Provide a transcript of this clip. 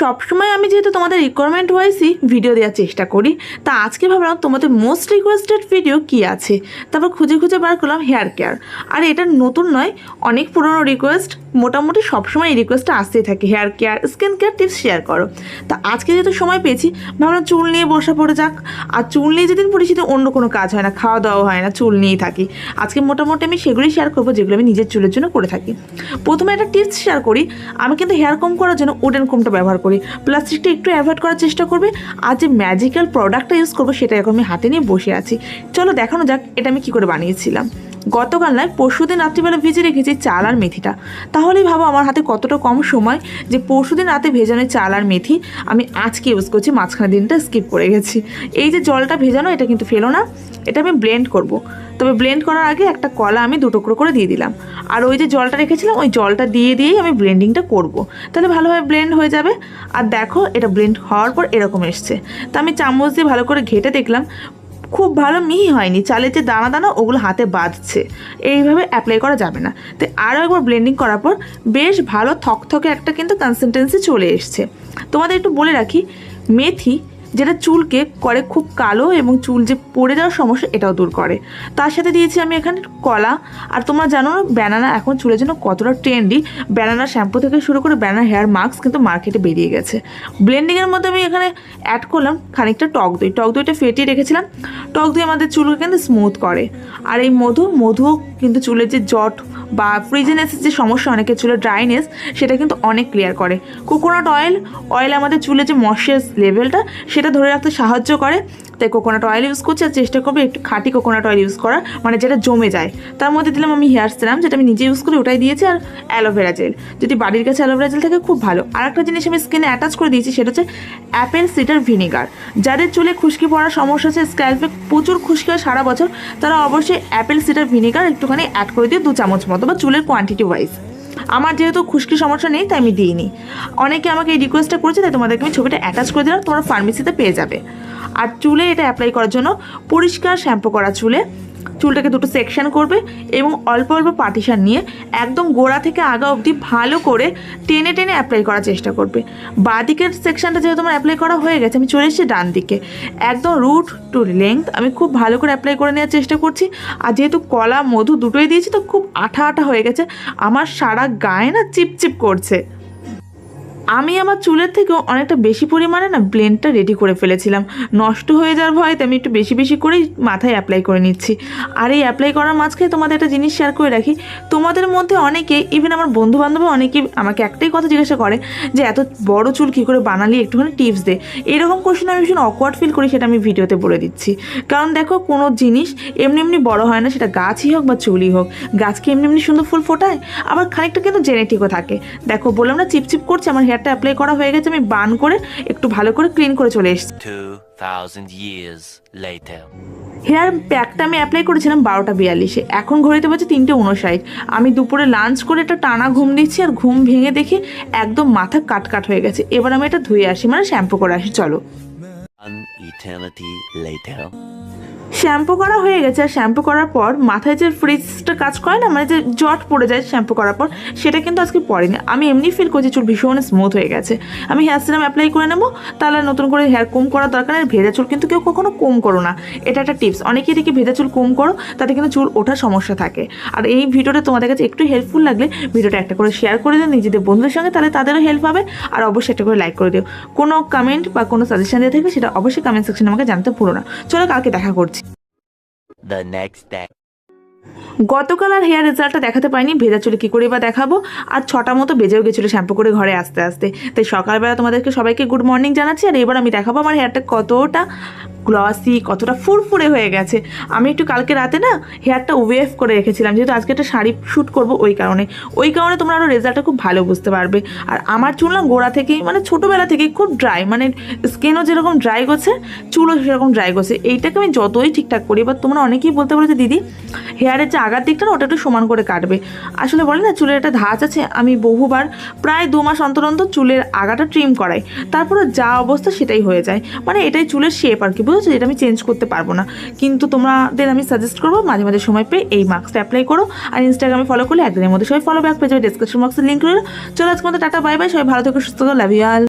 সবসময় আমি যেহেতু তোমাদের রিকোয়ারমেন্ট ওয়াইজই ভিডিও দেওয়ার চেষ্টা করি, তা আজকে ভাবলাম তোমাদের মোস্ট রিকোয়েস্টেড ভিডিও কি আছে? তারপর খুঁজে খুঁজে বার করলাম হেয়ার কেয়ার আর এটা নতুন নয়, অনেক পুরনো রিকোয়েস্ট মোটামুটি সবসময় এই রিকোয়েস্টটা আসতেই থাকে। Hair care skin care tips share করো। তা আজকে যেহেতু সময় পেয়েছি, ভাবলাম চুল নিয়ে বসা পড়ে যাক। আর চুল নিয়ে যেদিন পড়ি সেদিন অন্য কোনো কাজ হয় না খাওয়া দাওয়া হয় না, চুল নিয়েই থাকি। আজকে মোটামুটি আমি সেগুলোই শেয়ার করব, যেগুলো আমি নিজের চুলের জন্য করে থাকি। প্রথমে একটা টিপস শেয়ার করি, আমি কিন্তু হেয়ার কম করার জন্য উডেন কমটা ব্যবহার করি। প্লাস্টিকটা একটু অ্যাভয়েড করার চেষ্টা করবে, আর যে ম্যাজিক্যাল প্রোডাক্টটা ইউজ করব, সেটা এখন আমি হাতে নিয়ে বসে আছি। চলো দেখানো যাক, এটা আমি কী করে বানিয়েছিলাম। গতকাল নয়, পরশুদিন রাত্রিবেলা ভেজে রেখেছি চাল আর মেথিটা। তাহলেই ভাবো আমার হাতে কতটা কম সময় যে পরশুদিন রাতে ভেজানো চাল আর মেথি আমি আজকে ইউজ করছি মাঝখানে দিনটা স্কিপ করে গেছি। এই যে জলটা ভেজানো, এটা কিন্তু ফেলো না, এটা আমি ব্লেন্ড করব। তবে ব্লেন্ড করার আগে একটা কলা আমি দু টুকরো করে দিয়ে দিলাম। আর ওই যে জলটা রেখেছিলাম, ওই জলটা দিয়ে দিয়েই আমি ব্লেন্ডিংটা করব। তাহলে ভালোভাবে ব্লেন্ড হয়ে যাবে। আর দেখো, এটা ব্লেন্ড হওয়ার পর এরকম এসছে। তা আমি চামচ দিয়ে ভালো করে ঘেটে দেখলাম খুব ভালো মিহি হয়নি। চালের যে দানা দানা, ওগুলো হাতে বাঁধছে। এইভাবে অ্যাপ্লাই করা যাবে না। তো আরও একবার ব্লেন্ডিং করার পর বেশ ভালো থকথকে একটা কিন্তু কনসিস্টেন্সি চলে এসছে। তোমাদের একটু বলে রাখি, মেথি যেটা চুলকে করে খুব কালো এবং চুল যে পড়ে যাওয়ার সমস্যা এটাও দূর করে। তার সাথে দিয়েছি আমি এখানে কলা। আর তোমরা জানো ব্যানানা এখন চুলের জন্য কতটা ট্রেন্ডি ব্যানানা শ্যাম্পু থেকে শুরু করে ব্যানানা হেয়ার মাস্ক কিন্তু মার্কেটে বেরিয়ে গেছে। ব্লেন্ডিংয়ের মধ্যে আমি এখানে অ্যাড করলাম খানিকটা টক দই। টক দইটা ফেটিয়ে রেখেছিলাম। টক দই আমাদের চুলকে কিন্তু স্মুথ করে। আর এই মধু, মধুও কিন্তু চুলের যে জট বা ফ্রিজেনেসের যে সমস্যা অনেকের চুলের ড্রাইনেস সেটা কিন্তু অনেক ক্লিয়ার করে। কোকোনাট অয়েল অয়েল আমাদের চুলে যে ময়েশ্চার লেভেলটা সেটা ধরে রাখতে সাহায্য করে। তাই কোকোনাট অয়েল ইউজ করছি আর চেষ্টা করব একটু খাঁটি কোকোনাট অয়েল ইউজ করার মানে যেটা জমে যায়। তার মধ্যে দিলাম আমি হেয়ার সিরাম যেটা আমি নিজে ইউজ করি, ওটাই দিয়েছি আর অ্যালোভেরা জেল যদি বাড়ির কাছে অ্যালোভেরা জেল থাকে, খুব ভালো। আর একটা জিনিস আমি স্কিনে অ্যাটাচ করে দিয়েছি, সেটা হচ্ছে অ্যাপেল সিডার ভিনেগার যাদের চুলে খুশকি পড়ার সমস্যা আছে স্ক্যাল্পে প্রচুর খুশকি হয় সারা বছর, তারা অবশ্যই অ্যাপেল সিডার ভিনেগার একটুখানি অ্যাড করে দিয়ে দু চামচ মতো, বা চুলের কোয়ান্টিটি ওয়াইজ আমার যেহেতু খুশকি সমস্যা নেই, তাই আমি দিইনি। অনেকে আমাকে এই রিকোয়েস্টটা করেছে, তাই তোমাদেরকে আমি ছবিটা অ্যাটাচ করে দিলাম, তোমরা ফার্মেসিতে পেয়ে যাবে। আর চুলে এটা অ্যাপ্লাই করার জন্য পরিষ্কার শ্যাম্পু করা চুলে। চুলটাকে দুটো সেকশন করবে এবং অল্প অল্প পার্টিশান নিয়ে একদম গোড়া থেকে আগা অবধি ভালো করে টেনে টেনে অ্যাপ্লাই করার চেষ্টা করবে। দিকের সেকশনটা যেহেতু আমার অ্যাপ্লাই করা হয়ে গেছে, আমি চলে এসেছি ডান দিকে। একদম রুট টু লেংথ আমি খুব ভালো করে অ্যাপ্লাই করে নেওয়ার চেষ্টা করছি। আর যেহেতু কলা, মধু দুটোই দিয়েছি, তো খুব আঠা আঠা হয়ে গেছে। আমার সারা গায়ে না চিপচিপ করছে। আমি আমার চুলের থেকেও অনেকটা বেশি পরিমাণে না ব্লেন্ডটা রেডি করে ফেলেছিলাম। নষ্ট হয়ে যাওয়ার ভয়তে আমি একটু বেশি বেশি করেই মাথায় অ্যাপ্লাই করে নিচ্ছি। আর এই অ্যাপ্লাই করার মাঝখানে তোমাদের একটা জিনিস শেয়ার করে রাখি। তোমাদের মধ্যে অনেকে ইভেন আমার বন্ধু বান্ধবও অনেকে আমাকে একটাই কথা জিজ্ঞাসা করে যে, এত বড় চুল কী করে বানালি? একটুখানি টিপস দে। এরকম কোশ্চেন আমি ভীষণ অকওয়ার্ড ফিল করি, সেটা আমি ভিডিওতে বলে দিচ্ছি। কারণ দেখো, কোনো জিনিস এমনি এমনি বড় হয় না, সেটা গাছই হোক বা চুলই হোক। গাছকে এমনি এমনি সুন্দর ফুল ফোটায়, আবার খানিকটা কিন্তু জেনেটিকও থাকে। দেখো, বললাম না, চিপচিপ করছে আমার হেয়ারটা অ্যাপ্লাই করা হয়ে গেছে আমি বান করে একটু ভালো করে ক্লিন করে চলে এসেছি। 2,000 years later. হেয়ার প্যাকটা আমি অ্যাপ্লাই করেছিলাম বারোটা বিয়াল্লিশে। এখন ঘড়িতে বাজে তিনটে উনষাট আমি দুপুরে লাঞ্চ করে একটা টানা ঘুম দিচ্ছি আর ঘুম ভেঙে দেখি একদম মাথা কাট কাট হয়ে গেছে। এবার আমি এটা ধুয়ে আসি মানে শ্যাম্পু করে আসি চলো. শ্যাম্পু করা হয়ে গেছে, আর শ্যাম্পু করার পর মাথায় যে ফ্রিজটা কাজ করে না মানে যে জট পড়ে যায় শ্যাম্পু করার পর, সেটা কিন্তু আজকে পড়েনি। আমি এমনি ফিল করছি চুল ভীষণ স্মুথ হয়ে গেছে। আমি হেয়ার সিরাম অ্যাপ্লাই করে নেব, তাহলে নতুন করে হেয়ার কম করার দরকার নেই। ভেজা চুল কিন্তু কেউ কখনো কম করো না। এটা একটা টিপস অনেকেই দেখি ভেজা চুল কম করো, তাতে কিন্তু চুল ওঠার সমস্যা থাকে। আর এই ভিডিওটা তোমাদের কাছে একটু হেল্পফুল লাগলে ভিডিওটা একটা করে শেয়ার করে দিও নিজেদের বন্ধুদের সঙ্গে, তাহলে তাদেরও হেল্প হবে। আর অবশ্যই একটা করে লাইক করে দিও। কোনো কমেন্ট বা কোনো সাজেশন দিয়ে থাকলে সেটা অবশ্যই কমেন্ট সেকশনে আমাকে জানতে ভুলো না। চলো কালকে দেখা করছি। The next day. গতকাল আর হেয়ার রেজাল্টটা দেখাতে পাইনি ভেজা চুলে কী করে বা দেখাবো? আর ছটা মতো বেজেও গেছিল শ্যাম্পু করে ঘরে আসতে আসতে। তাই সকালবেলা তোমাদেরকে সবাইকে গুড মর্নিং জানাচ্ছি, আর এবার আমি দেখাবো আমার হেয়ারটা কতটা গ্লসি কতটা ফুরফুরে হয়ে গেছে। আমি একটু কালকে রাতে না হেয়ারটা ওয়েভ করে রেখেছিলাম, যেহেতু আজকে একটা শাড়ি শ্যুট করব ওই কারণে। ওই কারণে তোমরা আরও রেজাল্টটা খুব ভালো বুঝতে পারবে। আর আমার চুল না গোড়া থেকেই মানে ছোটোবেলা থেকেই খুব ড্রাই মানে স্কিনও যেরকম ড্রাই করছে, চুলও সেরকম ড্রাই করছে। এইটাকে আমি যতই ঠিকঠাক করি, এবার তোমরা অনেকেই বলতে পারো যে দিদি হেয়ারের যে আগার দিকটা না, ওটা একটু সমান করে কাটবে। আসলে বলে না, চুলের একটা ধাঁচ আছে। আমি বহুবার প্রায় দু মাস অন্তর অন্তর চুলের আগাটা ট্রিম করাই। তারপরে যা অবস্থা সেটাই হয়ে যায়। মানে এটাই চুলের শেপ আর কি, বুঝেছ? এটা আমি চেঞ্জ করতে পারব না। কিন্তু তোমাদের আমি সাজেস্ট করব, মাঝে মাঝে সময় পেয়ে এই মাস্কটা অ্যাপ্লাই করো। আর ইনস্টাগ্রামে ফলো করলে একদিনের মধ্যে সবাই ফলো ব্যাক পেয়ে যাবে। ডিসক্রিপশন বক্সের লিঙ্ক রইল। চলো আজকে মতো টাটা বাই বাই সবাই ভালো থেকে, সুস্থ লাভ ইউ অল